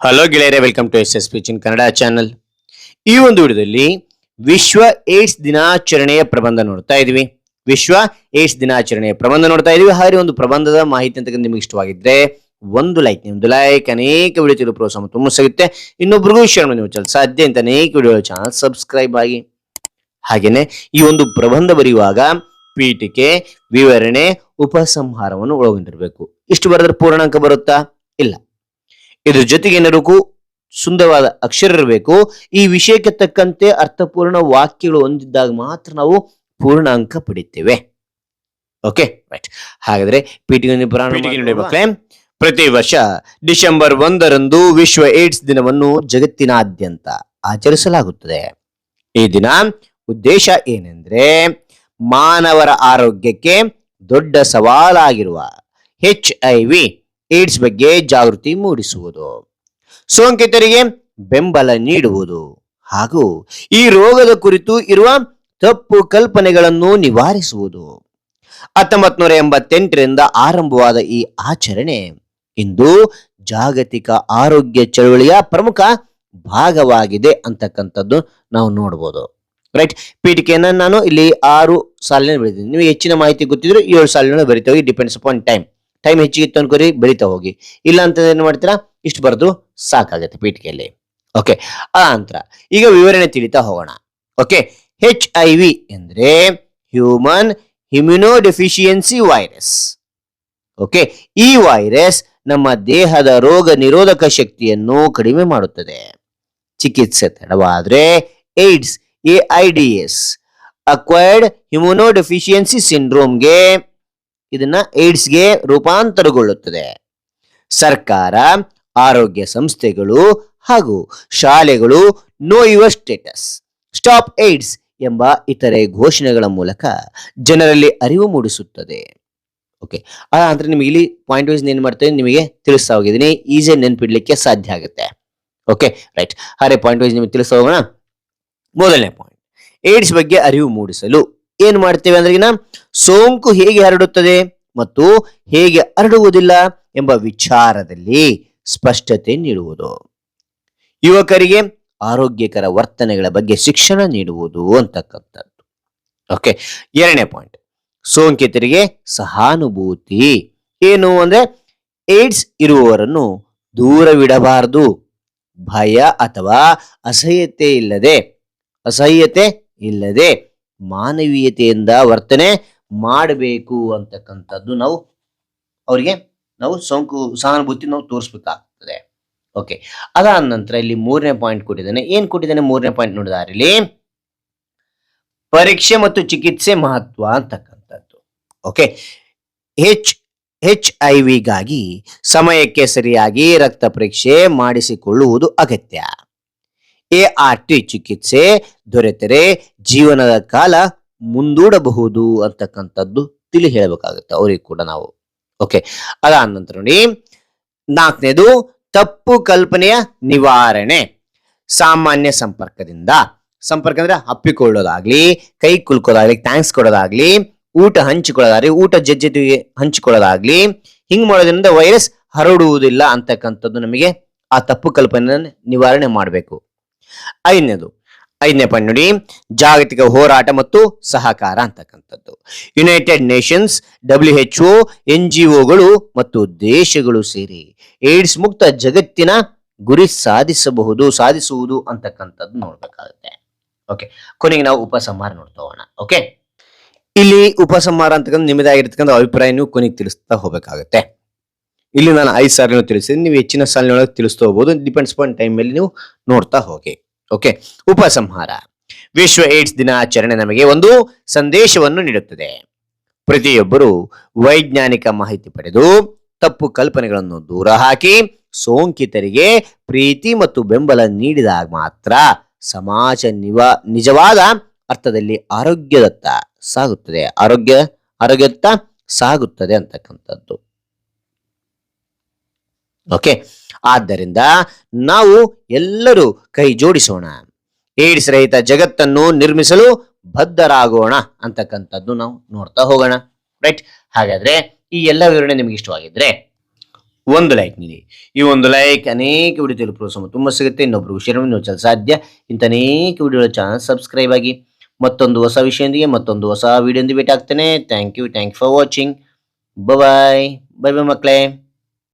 Hello ಗೆಳೆಯರೇ welcome to S S ಪಿಚಿನ್ Kannada channel ಈ ಒಂದು ವಿಡಿಯೋದಲ್ಲಿ ವಿಶ್ವ ಏಡ್ಸ್ ದಿನಾಚರಣೆಯ ಪ್ರಬಂಧ ನೋಡ್ತಾ ಇದೀವಿ ವಿಶ್ವ ಏಡ್ಸ್ ದಿನಾಚರಣೆಯ ಪ್ರಬಂಧ ನೋಡ್ತಾ ಇದೀವಿ ಹಾಗೆ ಒಂದು ಪ್ರಬಂಧದ ಮಾಹಿತಿ ಅಂತ ನಿಮಗೆ ಇಷ್ಟವಾಗಿದ್ರೆ ಒಂದು ಲೈಕ್ ನಿಮ್ದು ಲೈಕ್ ಅನೇಕ ವಿಡಿಯೋ ತಿಳಿದು ಪ್ರೋತ್ಸಾಹ ತುಂಬ ಸಿಗುತ್ತೆ. ಇನ್ನೊಬ್ರಿಗೂ ಶೇರ್ ನೀವು ಚಲ್ ಸಾಧ್ಯ ಅಂತ ಅನೇಕ ವಿಡಿಯೋ ಚಾನಲ್ ಸಬ್ಸ್ಕ್ರೈಬ್ ಆಗಿ. ಹಾಗೇನೆ ಈ ಒಂದು ಪ್ರಬಂಧ ಬರೆಯುವಾಗ ಪೀಠಿಕೆ, ವಿವರಣೆ, ಉಪಸಂಹಾರವನ್ನು ಒಳಗೊಂಡಿರಬೇಕು. ಇಷ್ಟು ಬರೆದ್ರೆ ಪೂರ್ಣಾಂಕ ಬರುತ್ತಾ? ಇಲ್ಲ. ಇದ್ರ ಜೊತೆಗೆ ಏನಿರಬೇಕು ಸುಂದರವಾದ ಅಕ್ಷರ ಇರಬೇಕು. ಈ ವಿಷಯಕ್ಕೆ ತಕ್ಕಂತೆ ಅರ್ಥಪೂರ್ಣ ವಾಕ್ಯಗಳು ಹೊಂದಿದ್ದಾಗ ಮಾತ್ರ ನಾವು ಪೂರ್ಣಾಂಕ ಪಡಿತೇವೆ. Okay right. ಹಾಗಾದ್ರೆ ಪೀಠಿಗೆ ಪ್ರಾಣಿಗೆ ಪ್ರತಿ ವರ್ಷ ಡಿಸೆಂಬರ್ ಒಂದರಂದು ವಿಶ್ವ ಏಡ್ಸ್ ದಿನವನ್ನು ಜಗತ್ತಿನಾದ್ಯಂತ ಆಚರಿಸಲಾಗುತ್ತದೆ. ಈ ದಿನ ಉದ್ದೇಶ ಏನೆಂದ್ರೆ ಮಾನವರ ಆರೋಗ್ಯಕ್ಕೆ ದೊಡ್ಡ ಸವಾಲಾಗಿರುವ ಹೆಚ್ ಐ ವಿ ಏಡ್ಸ್ ಬಗ್ಗೆ ಜಾಗೃತಿ ಮೂಡಿಸುವುದು. ಸೋಂಕಿತರಿಗೆ ಬೆಂಬಲ ನೀಡುವುದು. ಹಾಗೂ ಈ ರೋಗದ ಕುರಿತು ಇರುವ ತಪ್ಪು ಕಲ್ಪನೆಗಳನ್ನು ನಿವಾರಿಸುವುದು. ಹತ್ತೊಂಬತ್ ನೂರ ಎಂಬತ್ತೆಂಟರಿಂದ ಆರಂಭವಾದ ಈ ಆಚರಣೆ ಇಂದು ಜಾಗತಿಕ ಆರೋಗ್ಯ ಚಳವಳಿಯ ಪ್ರಮುಖ ಭಾಗವಾಗಿದೆ ಅಂತಕ್ಕಂಥದ್ದು ನಾವು ನೋಡ್ಬೋದು. ರೈಟ್, ಪೀಠಿಕೆಯನ್ನು ನಾನು ಇಲ್ಲಿ ಆರು ಸಾಲಿನಲ್ಲಿ ಬರೀತೀನಿ. ನೀವು ಹೆಚ್ಚಿನ ಮಾಹಿತಿ ಗೊತ್ತಿದ್ರೆ ಏಳು ಸಾಲಿನಲ್ಲಿ ಬರೀತೇವೆ. ಡಿಪೆಂಡ್ಸ್ ಅಪಾನ್ ಟೈಮ್ ಟೈಮ್ ಹೆಚ್ಚಿಗೆ ಇತ್ತು ಅನ್ಕೋರಿ ಬರಿತಾ ಹೋಗಿ. ಇಲ್ಲ ಅಂತಂದ್ರೆ ಏನ್ ಮಾಡ್ತೀರಾ? ಇಷ್ಟು ಬರೆದು ಸಾಕಾಗತ್ತೆ ಪೀಠಿಕೆಯಲ್ಲಿ ಓಕೆ ಆ ನಂತರ ಈಗ ವಿವರಣೆ ತಿಳಿತಾ ಹೋಗೋಣ. ಓಕೆ ಹೆಚ್ ಐ ವಿ ಅಂದ್ರೆ ಹ್ಯೂಮನ್ ಇಮ್ಯುನೋಡೆಫಿಷಿಯನ್ಸಿ ವೈರಸ್ ಓಕೆ ಈ ವೈರಸ್ ನಮ್ಮ ದೇಹದ ರೋಗ ನಿರೋಧಕ ಶಕ್ತಿಯನ್ನು ಕಡಿಮೆ ಮಾಡುತ್ತದೆ. ಚಿಕಿತ್ಸೆ ತಡವಾದ್ರೆ AIDS A I D S acquired immunodeficiency ಸಿಂಡ್ರೋಮ್ಗೆ ಇದನ್ನ ಏಡ್ಸ್ಗೆ ರೂಪಾಂತರಗೊಳ್ಳುತ್ತದೆ. ಸರ್ಕಾರ, ಆರೋಗ್ಯ ಸಂಸ್ಥೆಗಳು ಹಾಗೂ ಶಾಲೆಗಳು know your status stop AIDS ಎಂಬ ಇತರೆ ಘೋಷಣೆಗಳ ಮೂಲಕ ಜನರಲ್ಲಿ ಅರಿವು ಮೂಡಿಸುತ್ತದೆ. ಓಕೆ ಅಂದ್ರೆ ನಿಮಗೆ ಇಲ್ಲಿ ಪಾಯಿಂಟ್ ವೈಸ್ ಏನ್ ಮಾಡ್ತೇನೆ ನಿಮಗೆ ತಿಳಿಸ್ತಾ ಹೋಗಿದ್ದೀನಿ. ಈಸಿ ನೆನ್ಪಿಡ್ಲಿಕ್ಕೆ ಸಾಧ್ಯ ಆಗುತ್ತೆ. ಓಕೆ ರೈಟ್ ಹಾಗೆ ಪಾಯಿಂಟ್ ವೈಸ್ ನಿಮಗೆ ತಿಳಿಸ್ತಾ ಹೋಗೋಣ. ಮೊದಲನೇ ಪಾಯಿಂಟ್ ಏಡ್ಸ್ ಬಗ್ಗೆ ಅರಿವು ಮೂಡಿಸಲು ಏನ್ ಮಾಡ್ತೇವೆ ಅಂದ್ರೆ ಸೋಂಕು ಹೇಗೆ ಹರಡುತ್ತದೆ ಮತ್ತು ಹೇಗೆ ಹರಡುವುದಿಲ್ಲ ಎಂಬ ವಿಚಾರದಲ್ಲಿ ಸ್ಪಷ್ಟತೆ ನೀಡುವುದು. ಯುವಕರಿಗೆ ಆರೋಗ್ಯಕರ ವರ್ತನೆಗಳ ಬಗ್ಗೆ ಶಿಕ್ಷಣ ನೀಡುವುದು ಅಂತಕ್ಕಂಥದ್ದು. ಓಕೆ ಎರಡನೇ ಪಾಯಿಂಟ್ ಸೋಂಕಿತರಿಗೆ ಸಹಾನುಭೂತಿ. ಏನು ಅಂದ್ರೆ ಏಡ್ಸ್ ಇರುವವರನ್ನು ದೂರವಿಡಬಾರದು ಭಯ ಅಥವಾ ಅಸಹ್ಯತೆ ಇಲ್ಲದೆ ಅಸಹ್ಯತೆ ಇಲ್ಲದೆ ಮಾನವೀಯತೆಯಿಂದ ವರ್ತನೆ ಮಾಡಬೇಕು ಅಂತಕ್ಕಂಥದ್ದು ನಾವು ಅವರಿಗೆ ನಾವು ಸೋಂಕು ಸಹಾನುಭೂತಿ ನಾವು ತೋರಿಸ್ಬೇಕಾಗ್ತದೆ. ಓಕೆ, ಅದಾದ ನಂತರ ಇಲ್ಲಿ ಮೂರನೇ ಪಾಯಿಂಟ್ ಕೊಟ್ಟಿದ್ದಾನೆ. ಏನ್ ಕೊಟ್ಟಿದ್ದಾನೆ ಮೂರನೇ ಪಾಯಿಂಟ್ ನೋಡಿದಾರೆ ಇಲ್ಲಿ ಪರೀಕ್ಷೆ ಮತ್ತು ಚಿಕಿತ್ಸೆ ಮಹತ್ವ ಅಂತಕ್ಕಂಥದ್ದು. ಓಕೆ, ಹೆಚ್ ಹೆಚ್ ಐ ವಿಗಾಗಿ ಸಮಯಕ್ಕೆ ಸರಿಯಾಗಿ ರಕ್ತ ಪರೀಕ್ಷೆ ಮಾಡಿಸಿಕೊಳ್ಳುವುದು ಅಗತ್ಯ. ಎ ಆರ್ ಟಿ ಚಿಕಿತ್ಸೆ ದೊರೆತರೆ ಜೀವನದ ಕಾಲ ಮುಂದೂಡಬಹುದು ಅಂತಕ್ಕಂಥದ್ದು ತಿಳಿ ಹೇಳಬೇಕಾಗುತ್ತೆ. ಅವ್ರಿಗೆ ಕೂಡ ನಾವು. ಓಕೆ ಅದಾದ ನಂತರ ನೋಡಿ, ನಾಲ್ಕನೇದು ತಪ್ಪು ಕಲ್ಪನೆಯ ನಿವಾರಣೆ. ಸಾಮಾನ್ಯ ಸಂಪರ್ಕದಿಂದ. ಸಂಪರ್ಕ ಅಂದ್ರೆ ಅಪ್ಪಿಕೊಳ್ಳೋದಾಗ್ಲಿ, ಕೈ ಕುಲ್ಕೋದಾಗ್ಲಿ ಥ್ಯಾಂಕ್ಸ್ ಕೊಡೋದಾಗ್ಲಿ, ಊಟ ಹಂಚಿಕೊಳ್ಳೋದಾಗ್ಲಿ, ಊಟ ಜಜ್ಜೆತಿಗೆ ಹಂಚಿಕೊಳ್ಳೋದಾಗ್ಲಿ, ಹಿಂಗ್ ಮಾಡೋದ್ರಿಂದ ವೈರಸ್ ಹರಡುವುದಿಲ್ಲ ಅಂತಕ್ಕಂಥದ್ದು ನಮಗೆ ಆ ತಪ್ಪು ಕಲ್ಪನೆಯನ್ನು ನಿವಾರಣೆ ಮಾಡಬೇಕು. ಐದನೇದು, ಐದನೇ ಪಾಯಿಂಟ್ ಜಾಗತಿಕ ಹೋರಾಟ ಮತ್ತು ಸಹಕಾರ ಅಂತಕ್ಕಂಥದ್ದು. United Nations W H O N G ಒಗಳು ಮತ್ತು ದೇಶಗಳು ಸೇರಿ ಏಡ್ಸ್ ಮುಕ್ತ ಜಗತ್ತಿನ ಗುರಿ ಸಾಧಿಸಬಹುದು, ಸಾಧಿಸುವುದು ಅಂತಕ್ಕಂಥದ್ದು ನೋಡ್ಬೇಕಾಗುತ್ತೆ. ಓಕೆ ಕೊನೆಗೆ ನಾವು ಉಪಸಂಹಾರ ನೋಡ್ತಾ ಹೋಗೋಣ. ಓಕೆ ಇಲ್ಲಿ ಉಪಸಂಹಾರ ಅಂತಕ್ಕಂಥ ನಿಮ್ಮದಾಗಿರ್ತಕ್ಕಂಥ ಅಭಿಪ್ರಾಯ ನೀವು ಕೊನೆಗೆ ತಿಳಿಸ್ತಾ ಹೋಗ್ಬೇಕಾಗತ್ತೆ. ಇಲ್ಲಿ ನಾನು ಐದು ಸಾಲಿನ ತಿಳಿಸಿದ್ದೀನಿ. ನೀವು ಹೆಚ್ಚಿನ ಸಾಲಿನೊಳಗೆ ತಿಳಿಸ್ತಾ ಹೋಗ್ಬೋದು. ಡಿಪೆಂಡ್ಸ್ ಆನ್ ಟೈಮ್ ಮೇಲೆ ನೀವು ನೋಡ್ತಾ ಹೋಗಿ. ಓಕೆ ಉಪಸಂಹಾರ. ವಿಶ್ವ ಏಡ್ಸ್ ದಿನಾಚರಣೆ ನಮಗೆ ಒಂದು ಸಂದೇಶವನ್ನು ನೀಡುತ್ತದೆ. ಪ್ರತಿಯೊಬ್ಬರು ವೈಜ್ಞಾನಿಕ ಮಾಹಿತಿ ಪಡೆದು ತಪ್ಪು ಕಲ್ಪನೆಗಳನ್ನು ದೂರ ಹಾಕಿ ಸೋಂಕಿತರಿಗೆ ಪ್ರೀತಿ ಮತ್ತು ಬೆಂಬಲ ನೀಡಿದಾಗ ಮಾತ್ರ ಸಮಾಜ ನಿವ, ನಿಜವಾದ ಅರ್ಥದಲ್ಲಿ ಆರೋಗ್ಯದತ್ತ ಸಾಗುತ್ತದೆ. ಆರೋಗ್ಯ, ಆರೋಗ್ಯದತ್ತ ಸಾಗುತ್ತದೆ ಅಂತಕ್ಕಂಥದ್ದು. ಓಕೆ ಆದ್ದರಿಂದ ನಾವು ಎಲ್ಲರೂ ಕೈ ಜೋಡಿಸೋಣ. ಏಡ್ಸ್ ರಹಿತ ಜಗತ್ತನ್ನು ನಿರ್ಮಿಸಲು ಬದ್ಧರಾಗೋಣ ಅಂತಕ್ಕಂಥದ್ದು ನಾವು ನೋಡ್ತಾ ಹೋಗೋಣ. ರೈಟ್ ಹಾಗಾದ್ರೆ ಈ ಎಲ್ಲ ವಿವರಣೆ ನಿಮ್ಗೆ ಇಷ್ಟವಾಗಿದ್ರೆ ಒಂದು ಲೈಕ್ ನೀಡಿ. ಈ ಒಂದು ಲೈಕ್ ಅನೇಕ ವಿಡಿಯೋ ಪ್ರೋತ್ಸಾಹ ತುಂಬ ಸಿಗುತ್ತೆ. ಇನ್ನೊಬ್ರು ಮಾಡಿ ಇನ್ನೊಂದು ಸಾಧ್ಯ. ಇಂಥ ಅನೇಕ ವಿಡಿಯೋಗಳ ಚಾನಲ್ ಸಬ್ಸ್ಕ್ರೈಬ್ ಆಗಿ ಮತ್ತೊಂದು ಹೊಸ ವಿಷಯದೊಂದಿಗೆ ಮತ್ತೊಂದು ಹೊಸ ವಿಡಿಯೋಂದಿಗೆ ಭೇಟಿ ಆಗ್ತೇನೆ thank you thank for watching bye bye bye ಮಕ್ಕಳೇ.